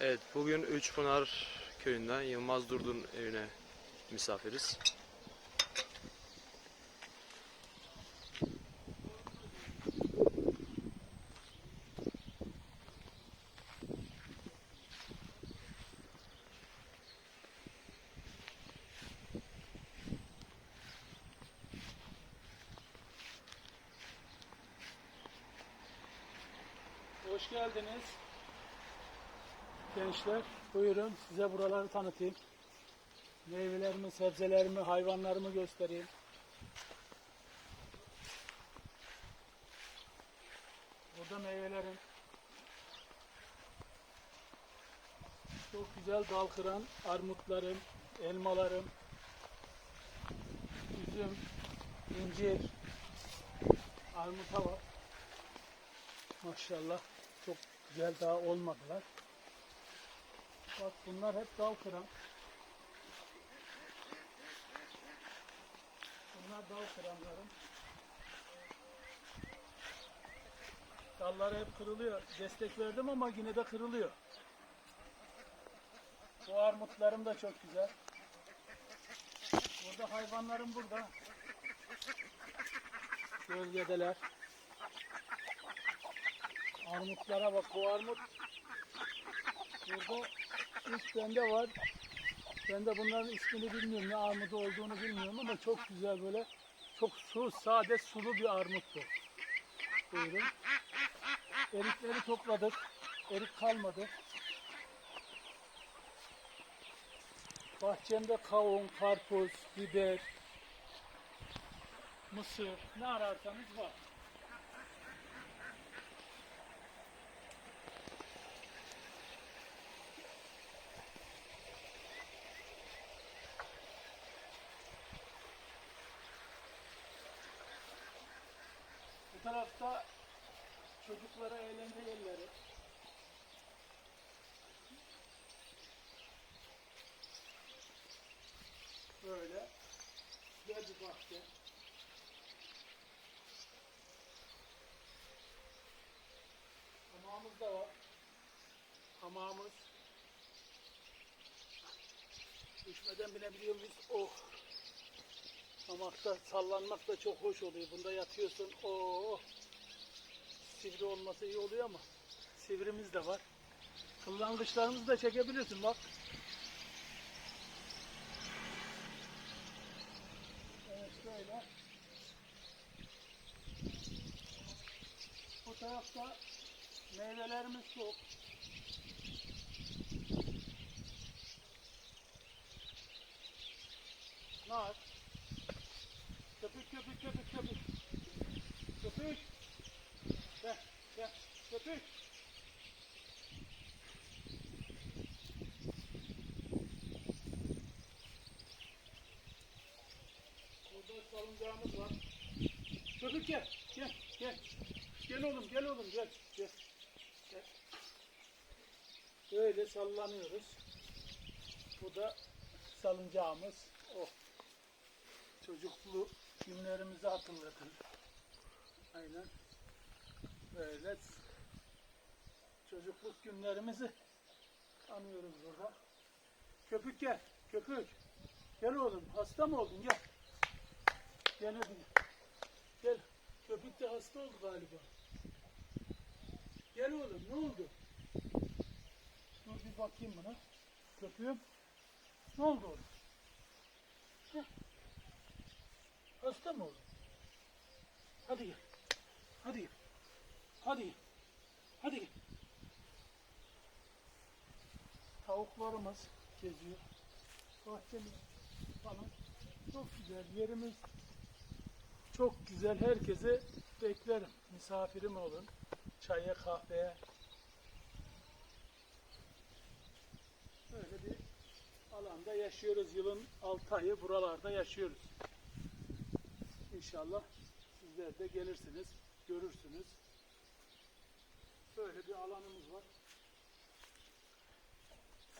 Evet, bugün Üçpınar köyünden Yılmaz Durdun evine misafiriz. Hoş geldiniz. Gençler buyurun size buraları tanıtayım. Meyvelerimi, sebzelerimi, hayvanlarımı göstereyim. Burada meyvelerim. Çok güzel dal kıran armutlarım, elmalarım, üzüm, incir, armuta var. Maşallah çok güzel daha olmadılar. Bak bunlar hep dal kıran. Bunlar dal kıranlarım. Dalları hep kırılıyor. Destek verdim ama yine de kırılıyor. Bu armutlarım da çok güzel. Burada hayvanlarım burada. Gölgedeler. Armutlara bak bu armut burada üç bende var. Ben de bunların ismini bilmiyorum ne armudu olduğunu bilmiyorum ama çok güzel böyle çok su sade sulu bir armut bu. Buyurun. Erikleri topladık. Erik kalmadı. Bahçemde kavun, karpuz, biber, mısır ne ararsanız var. Bu tarafta çocuklara eğlence yerleri. Böyle güzel bir bahçe. Hamamımız da var. Hamamımız. Düşmeden binebiliyor muyuz? Oh! Hamakta sallanmak da çok hoş oluyor. Bunda yatıyorsun. Oo. Sivri olması iyi oluyor ama sivrimiz de var. Kıllanmışlarımızı da çekebilirsin bak. Evet şöyle. Bu tarafta meyvelerimiz çok. Nar. Köpük köpük köpük köpük. Köpük. Gel gel. Köpük. Burada salıncağımız var. Köpük gel. Gel gel. Gel oğlum gel oğlum gel. Gel. gel. Böyle sallanıyoruz. Bu da salıncağımız. Oh çocuklu günlerimizi hatırlatır. Aynen. Böyle çocukluk günlerimizi anıyoruz burada. Köpük gel, köpük. Gel oğlum, hasta mı oldun? Gel. Gel hadi. Gel. Köpük de hasta oldu galiba. Gel oğlum, ne oldu? Dur bir bakayım buna. Köpüğüm. Ne oldu oğlum? Mı oldun? Hadi gel. Hadi gel. Hadi gel. Hadi gel. Tavuklarımız geziyor. Bahçemiz falan. Çok güzel. Yerimiz çok güzel. Herkese beklerim. Misafirim olun. Çaya, kahveye. Böyle bir alanda yaşıyoruz. Yılın 6 ayı buralarda yaşıyoruz. İnşallah sizler de gelirsiniz, görürsünüz. Böyle bir alanımız var.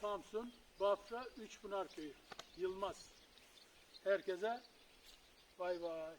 Samsun, Bafra, Üçpınar Köyü. Yılmaz. Herkese bay bay.